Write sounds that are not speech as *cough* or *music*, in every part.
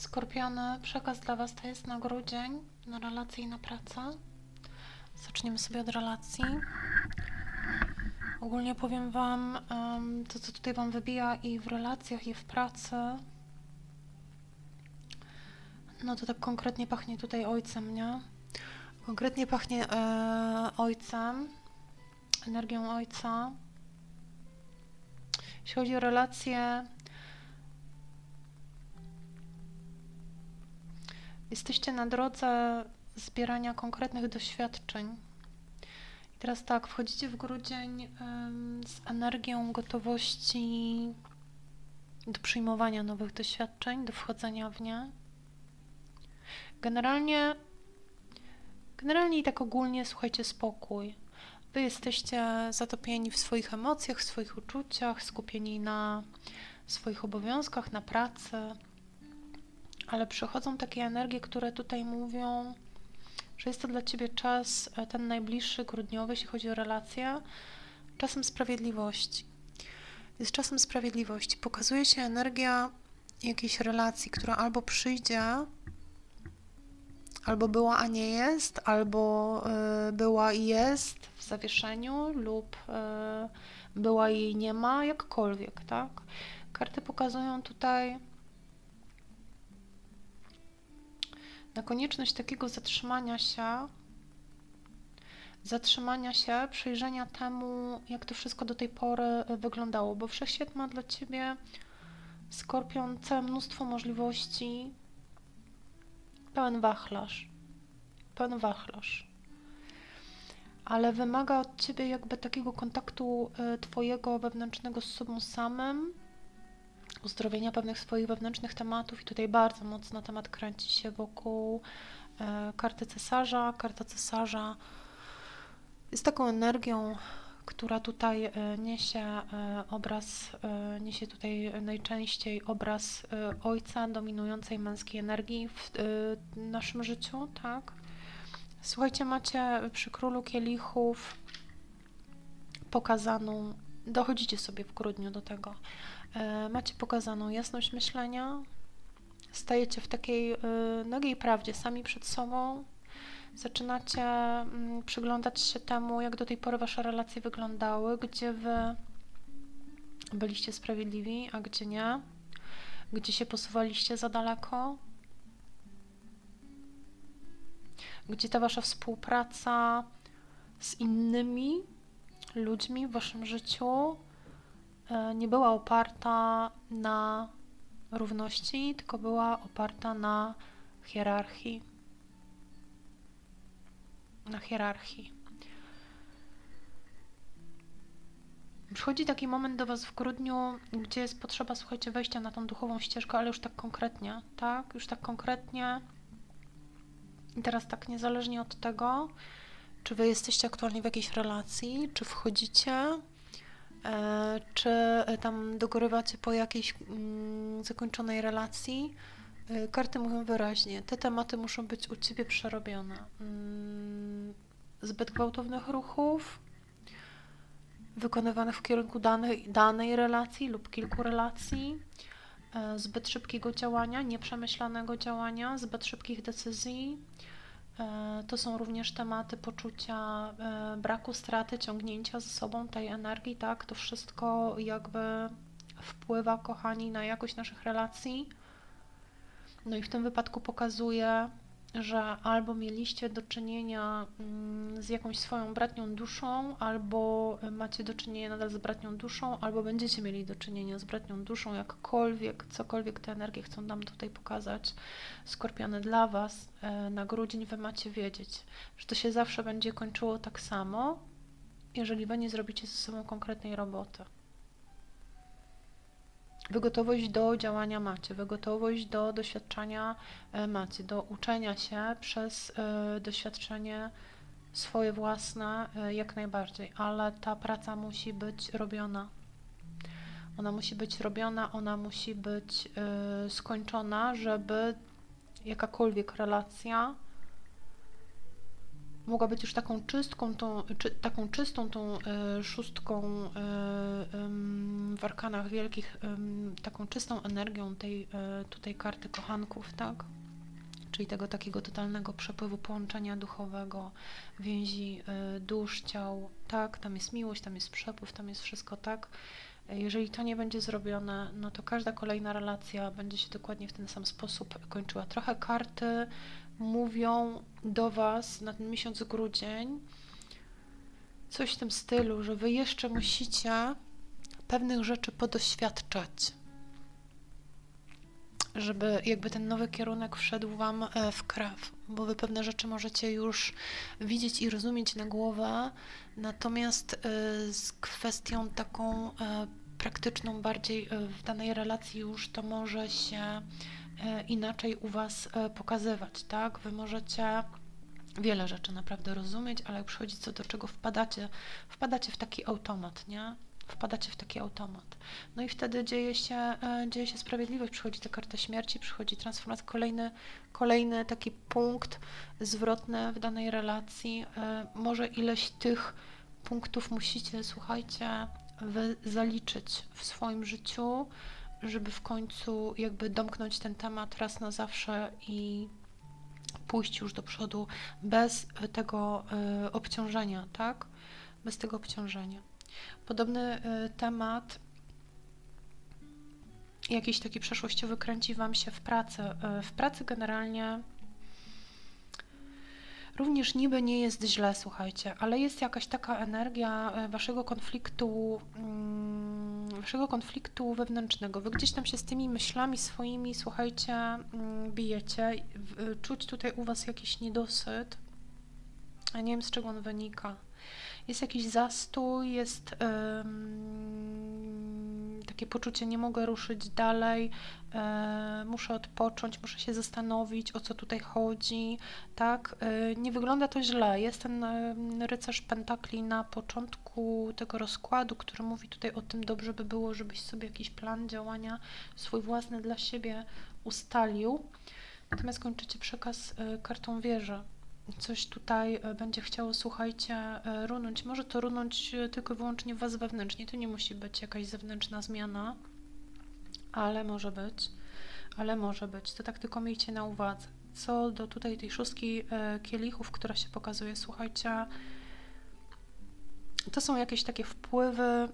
Skorpiony, przekaz dla Was to jest na grudzień, na relacje i na pracę. Zaczniemy sobie od relacji. Ogólnie powiem Wam, to co tutaj Wam wybija i w relacjach, i w pracy, no to tak konkretnie pachnie tutaj ojcem, nie? Konkretnie pachnie e, ojcem, energią ojca. Jeśli chodzi o relacje, jesteście na drodze zbierania konkretnych doświadczeń. I teraz tak, wchodzicie w grudzień z energią gotowości do przyjmowania nowych doświadczeń, do wchodzenia w nie. Generalnie, generalnie i tak ogólnie słuchajcie spokój. Wy jesteście zatopieni w swoich emocjach, w swoich uczuciach, skupieni na swoich obowiązkach, na pracy, ale przychodzą takie energie, które tutaj mówią, że jest to dla ciebie czas, e, ten najbliższy, grudniowy, jeśli chodzi o relacje, czasem sprawiedliwości. Jest czasem sprawiedliwości. Pokazuje się energia jakiejś relacji, która albo przyjdzie, albo była, a nie jest, albo y, była i jest w zawieszeniu, lub y, była i nie ma, jakkolwiek, tak? Karty pokazują tutaj na konieczność takiego zatrzymania się, zatrzymania się, przyjrzenia temu, jak to wszystko do tej pory y, wyglądało, bo wszechświat ma dla ciebie, Skorpion, całe mnóstwo możliwości, pełen wachlarz, pełen wachlarz, ale wymaga od ciebie jakby takiego kontaktu y, twojego wewnętrznego z sobą samym, uzdrowienia pewnych swoich wewnętrznych tematów i tutaj bardzo mocno temat kręci się wokół e, karty cesarza. Karta cesarza jest taką energią, która tutaj e, niesie e, obraz, niesie tutaj najczęściej obraz ojca dominującej męskiej energii w naszym życiu, tak? Słuchajcie, macie przy królu kielichów pokazaną, dochodzicie sobie w grudniu do tego, Macie pokazaną jasność myślenia, stajecie w takiej y, nagiej prawdzie sami przed sobą, zaczynacie mm, przyglądać się temu, jak do tej pory wasze relacje wyglądały, gdzie wy byliście sprawiedliwi, a gdzie nie, gdzie się posuwaliście za daleko, gdzie ta wasza współpraca z innymi ludźmi w waszym życiu e, nie była oparta na równości, tylko była oparta na hierarchii. Na hierarchii. Przychodzi taki moment do Was w grudniu, gdzie jest potrzeba, słuchajcie, wejścia na tą duchową ścieżkę, ale już tak konkretnie, tak? Już tak konkretnie. I teraz tak, niezależnie od tego, czy Wy jesteście aktualnie w jakiejś relacji, czy wchodzicie, E, czy e, tam dogorywacie po jakiejś mm, zakończonej relacji? E, Karty mówią wyraźnie, te tematy muszą być u ciebie przerobione. Mm, Zbyt gwałtownych ruchów, wykonywanych w kierunku danej, danej relacji lub kilku relacji, e, zbyt szybkiego działania, nieprzemyślanego działania, zbyt szybkich decyzji. E, To są również tematy poczucia e, braku straty, ciągnięcia ze sobą tej energii, tak? To wszystko jakby wpływa, kochani, na jakość naszych relacji. No i w tym wypadku pokazuje, że albo mieliście do czynienia mm, z jakąś swoją bratnią duszą, albo macie do czynienia nadal z bratnią duszą, albo będziecie mieli do czynienia z bratnią duszą, jakkolwiek, cokolwiek te energie chcą nam tutaj pokazać. Skorpiony dla Was e, na grudzień Wy macie wiedzieć, że to się zawsze będzie kończyło tak samo, jeżeli Wy nie zrobicie ze sobą konkretnej roboty. Wy gotowość do działania macie, wy gotowość do doświadczania e, macie, do uczenia się przez e, doświadczenie swoje własne e, jak najbardziej, ale ta praca musi być robiona. Ona musi być robiona, ona musi być skończona, żeby jakakolwiek relacja mogła być już taką czystką, tą, czy, taką czystą tą e, szóstką e, w arkanach wielkich, em, taką czystą energią tej e, tutaj karty kochanków, tak? Czyli tego takiego totalnego przepływu połączenia duchowego, więzi e, dusz, ciał, tak? Tam jest miłość, tam jest przepływ, tam jest wszystko, tak? E, Jeżeli to nie będzie zrobione, no to każda kolejna relacja będzie się dokładnie w ten sam sposób kończyła. Trochę karty mówią do Was na ten miesiąc grudzień coś w tym stylu, że Wy jeszcze musicie pewnych rzeczy podoświadczać, żeby jakby ten nowy kierunek wszedł Wam e, w krew, bo Wy pewne rzeczy możecie już widzieć i rozumieć na głowę, natomiast e, z kwestią taką e, praktyczną bardziej w danej relacji już to może się inaczej u Was e, pokazywać, tak? Wy możecie wiele rzeczy naprawdę rozumieć, ale jak przychodzi co do czego wpadacie, wpadacie w taki automat, nie? Wpadacie w taki automat. No i wtedy dzieje się, e, dzieje się sprawiedliwość, przychodzi ta karta śmierci, przychodzi transformacja, kolejny, kolejny taki punkt zwrotny w danej relacji. E, Może ileś tych punktów musicie, słuchajcie, wy zaliczyć w swoim życiu, żeby w końcu jakby domknąć ten temat raz na zawsze i pójść już do przodu bez tego y, obciążenia, tak? Bez tego obciążenia. Podobny y, temat, jakiś taki przeszłościowy kręci Wam się w pracy. Y, w pracy generalnie również niby nie jest źle, słuchajcie, ale jest jakaś taka energia Waszego konfliktu, mm, Waszego konfliktu wewnętrznego. Wy gdzieś tam się z tymi myślami swoimi, słuchajcie, mm, bijecie. Y, Czuć tutaj u Was jakiś niedosyt. Ja nie wiem, z czego on wynika. Jest jakiś zastój, jest takie poczucie, nie mogę ruszyć dalej, e, muszę odpocząć, muszę się zastanowić, o co tutaj chodzi, tak? E, nie wygląda to źle. Jest ten em, rycerz pentakli na początku tego rozkładu, który mówi tutaj o tym, dobrze by było, żebyś sobie jakiś plan działania swój własny dla siebie ustalił. Natomiast kończycie przekaz e, kartą wieży coś tutaj e, będzie chciało, słuchajcie, e, runąć. Może to runąć e, tylko i wyłącznie Was wewnętrznie. To nie musi być jakaś zewnętrzna zmiana, ale może być. Ale może być. To tak tylko miejcie na uwadze. Co do tutaj tej szóstki kielichów, która się pokazuje, słuchajcie, to są jakieś takie wpływy,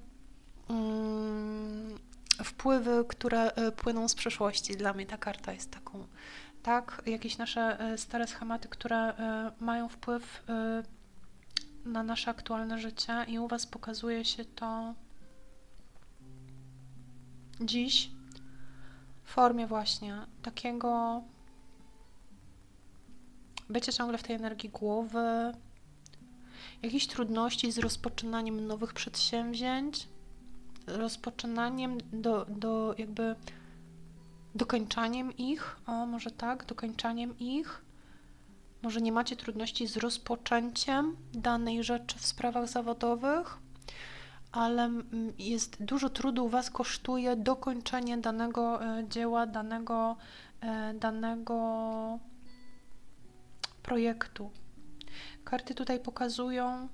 mm, wpływy, które płyną z przeszłości. Dla mnie ta karta jest taką tak, jakieś nasze e, stare schematy, które e, mają wpływ e, na nasze aktualne życie i u Was pokazuje się to dziś w formie właśnie takiego bycie ciągle w tej energii głowy, jakichś trudności z rozpoczynaniem nowych przedsięwzięć, rozpoczynaniem do, do jakby dokończaniem ich, o może tak, dokończaniem ich. Może nie macie trudności z rozpoczęciem danej rzeczy w sprawach zawodowych, ale mm, jest dużo trudu Was kosztuje dokończenie danego e, dzieła, danego, e, danego projektu. Karty tutaj pokazują,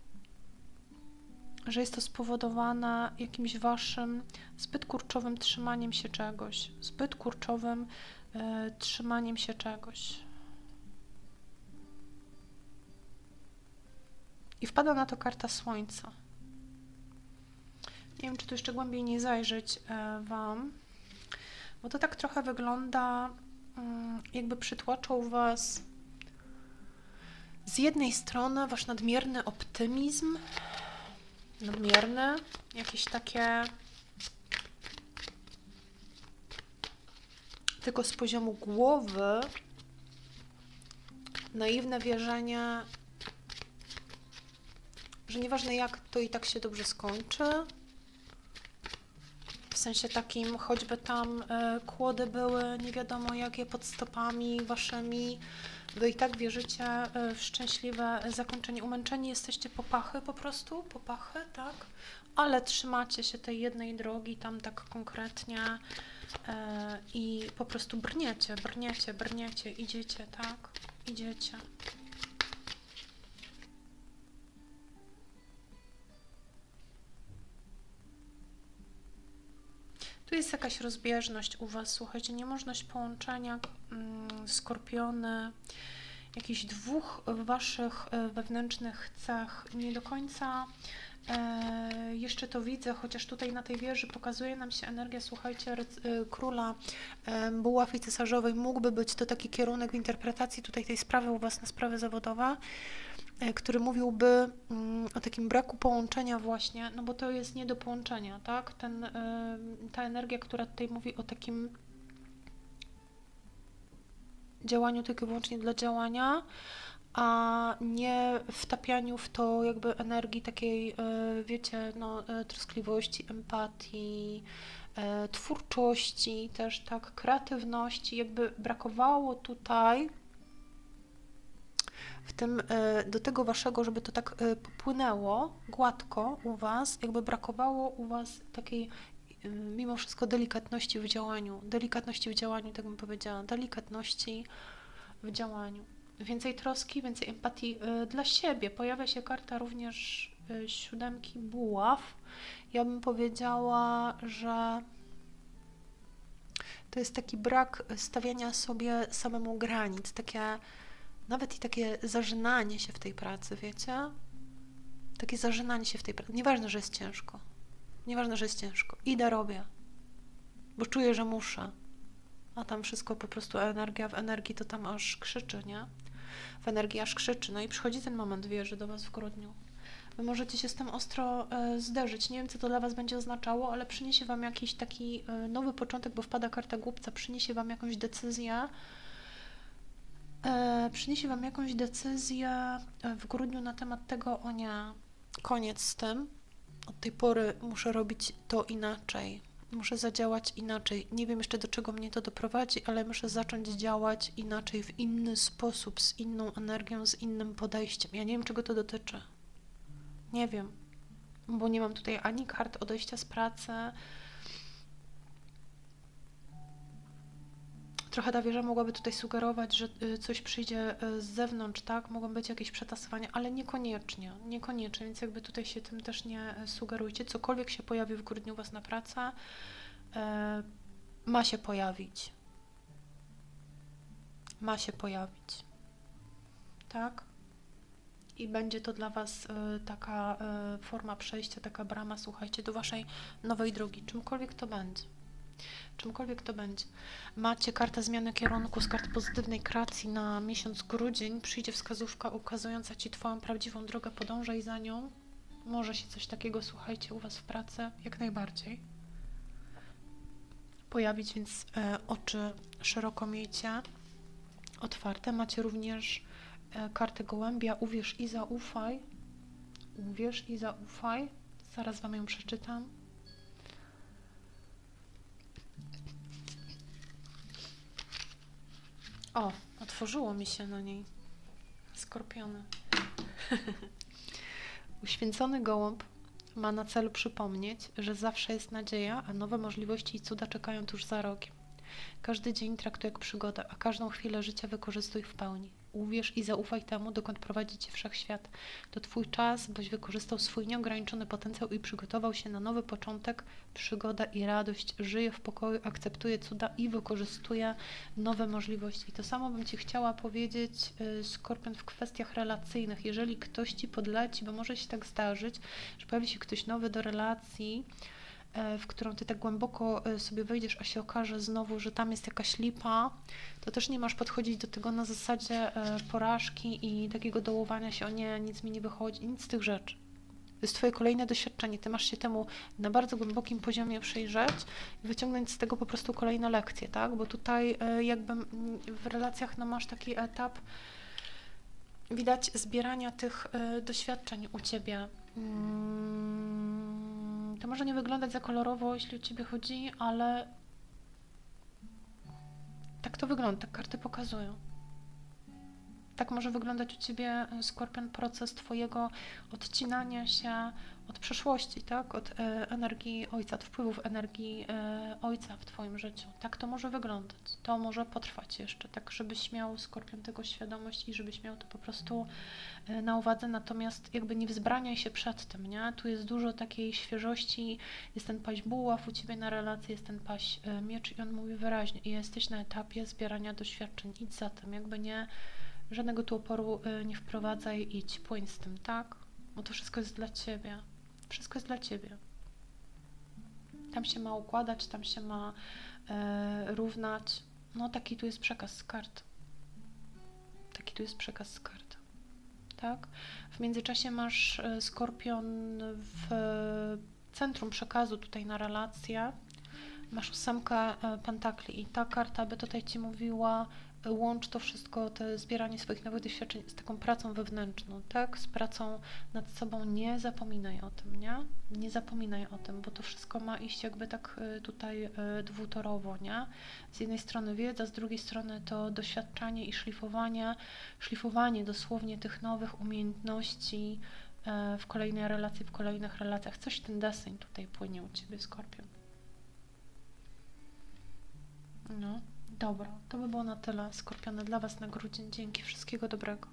że jest to spowodowane jakimś waszym zbyt kurczowym trzymaniem się czegoś, zbyt kurczowym e, trzymaniem się czegoś. I wpada na to karta Słońca. Nie wiem, czy tu jeszcze głębiej nie zajrzeć e, Wam, bo to tak trochę wygląda, mm, jakby przytłaczał Was z jednej strony Wasz nadmierny optymizm, nadmierne, jakieś takie tylko z poziomu głowy naiwne wierzenie, że nieważne jak, to i tak się dobrze skończy. W sensie takim, choćby tam e, kłody były nie wiadomo jakie pod stopami waszymi, wy i tak wierzycie e, w szczęśliwe zakończenie. Umęczeni jesteście popachy po prostu, popachy, tak? Ale trzymacie się tej jednej drogi tam tak konkretnie e, i po prostu brniecie, brniecie, brniecie, idziecie, tak? Idziecie. Tu jest jakaś rozbieżność u Was, słuchajcie, niemożność połączenia mm, skorpiony, jakichś dwóch Waszych e, wewnętrznych cech. Nie do końca e, jeszcze to widzę, chociaż tutaj na tej wieży pokazuje nam się energia, słuchajcie, e, króla e, buław i cesarzowej. Mógłby być to taki kierunek w interpretacji tutaj tej sprawy u Was na sprawy zawodowe, który mówiłby mm, o takim braku połączenia właśnie, no bo to jest nie do połączenia, tak? Ten, e, ta energia, która tutaj mówi o takim działaniu tylko i wyłącznie dla działania, a nie wtapianiu w to jakby energii takiej, e, wiecie, no, e, troskliwości, empatii, e, twórczości, też tak, kreatywności. Jakby brakowało tutaj w tym, e, do tego waszego, żeby to tak e, popłynęło gładko u was, jakby brakowało u was takiej e, mimo wszystko delikatności w działaniu. Delikatności w działaniu, tak bym powiedziała, delikatności w działaniu. Więcej troski, więcej empatii dla siebie. Pojawia się karta również siódemki buław. Ja bym powiedziała, że to jest taki brak stawiania sobie samemu granic, takie nawet i takie zażynanie się w tej pracy, wiecie? Takie zażynanie się w tej pracy. Nieważne, że jest ciężko. Nieważne, że jest ciężko. Idę, robię. Bo czuję, że muszę. A tam wszystko po prostu energia w energii to tam aż krzyczy, nie? W energii aż krzyczy. No i przychodzi ten moment wieży do Was w grudniu. Wy możecie się z tym ostro e, zderzyć. Nie wiem, co to dla Was będzie oznaczało, ale przyniesie Wam jakiś taki e, nowy początek, bo wpada karta głupca, przyniesie Wam jakąś decyzję. E, przyniesie Wam jakąś decyzję e, w grudniu na temat tego, o nie, koniec z tym. Od tej pory muszę robić to inaczej. Muszę zadziałać inaczej. Nie wiem jeszcze do czego mnie to doprowadzi, ale muszę zacząć działać inaczej, w inny sposób, z inną energią, z innym podejściem. Ja nie wiem, czego to dotyczy. Nie wiem, bo nie mam tutaj ani kart odejścia z pracy. Trochę ta wieża mogłaby tutaj sugerować, że y, coś przyjdzie y, z zewnątrz, tak? Mogą być jakieś przetasowania, ale niekoniecznie, niekoniecznie, więc jakby tutaj się tym też nie y, sugerujcie. Cokolwiek się pojawi w grudniu Was na pracę, e, ma się pojawić. Ma się pojawić. Tak? I będzie to dla Was taka forma przejścia, taka brama, słuchajcie, do Waszej nowej drogi, czymkolwiek to będzie. Czymkolwiek to będzie. Macie kartę zmiany kierunku z karty pozytywnej kreacji na miesiąc grudzień. Przyjdzie wskazówka ukazująca Ci Twoją prawdziwą drogę, podążaj za nią. Może się coś takiego, słuchajcie, u Was w pracy, jak najbardziej pojawić, więc e, oczy szeroko miejcie otwarte. Macie również e, kartę gołębia. Uwierz i zaufaj. Uwierz i zaufaj. Zaraz Wam ją przeczytam. O, otworzyło mi się na niej. Skorpiony. *laughs* Uświęcony gołąb ma na celu przypomnieć, że zawsze jest nadzieja, a nowe możliwości i cuda czekają tuż za rogiem. Każdy dzień traktuj jak przygodę, a każdą chwilę życia wykorzystuj w pełni. Uwierz i zaufaj temu, dokąd prowadzi Cię wszechświat. To Twój czas, byś wykorzystał swój nieograniczony potencjał i przygotował się na nowy początek, przygoda i radość. Żyje w pokoju, akceptuje cuda i wykorzystuje nowe możliwości. I to samo bym Ci chciała powiedzieć, y, Skorpion, w kwestiach relacyjnych. Jeżeli ktoś Ci podleci, bo może się tak zdarzyć, że pojawi się ktoś nowy do relacji, w którą ty tak głęboko e, sobie wejdziesz, a się okaże znowu, że tam jest jakaś lipa, to też nie masz podchodzić do tego na zasadzie e, porażki i takiego dołowania się, o nie, nic mi nie wychodzi, nic z tych rzeczy. To jest Twoje kolejne doświadczenie. Ty masz się temu na bardzo głębokim poziomie przyjrzeć i wyciągnąć z tego po prostu kolejne lekcje, tak? Bo tutaj e, jakby mm, w relacjach no, masz taki etap, widać zbierania tych e, doświadczeń u Ciebie. Mm, To może nie wyglądać za kolorowo, jeśli o Ciebie chodzi, ale tak to wygląda, tak karty pokazują. Tak może wyglądać u Ciebie, y, Skorpion, proces Twojego odcinania się od przeszłości, tak? Od e, energii ojca, od wpływów energii e, ojca w Twoim życiu. Tak to może wyglądać. To może potrwać jeszcze, tak żebyś miał, Skorpion, tego świadomość i żebyś miał to po prostu e, na uwadze, natomiast jakby nie wzbraniaj się przed tym, nie? Tu jest dużo takiej świeżości, jest ten paść buław u Ciebie na relacji, jest ten paść e, miecz i on mówi wyraźnie, i jesteś na etapie zbierania doświadczeń, idź za tym, jakby nie, żadnego tu oporu e, nie wprowadzaj, idź, płyń z tym, tak? Bo to wszystko jest dla Ciebie, wszystko jest dla Ciebie. Tam się ma układać, tam się ma e, równać, no taki tu jest przekaz z kart. Taki tu jest przekaz z kart. Tak? W międzyczasie masz e, skorpion w centrum przekazu tutaj na relację. Masz ósemkę pentakli i ta karta by tutaj ci mówiła, łącz to wszystko, to zbieranie swoich nowych doświadczeń z taką pracą wewnętrzną, tak? Z pracą nad sobą. Nie zapominaj o tym, nie? Nie zapominaj o tym, bo to wszystko ma iść jakby tak e, tutaj e, dwutorowo, nie? Z jednej strony wiedza, z drugiej strony to doświadczanie i szlifowanie, szlifowanie dosłownie tych nowych umiejętności e, w kolejnej relacji, w kolejnych relacjach. Coś ten deseń tutaj płynie u Ciebie, Skorpion. No, dobra, to by było na tyle, Skorpiony, dla Was na grudzień. Dzięki, wszystkiego dobrego.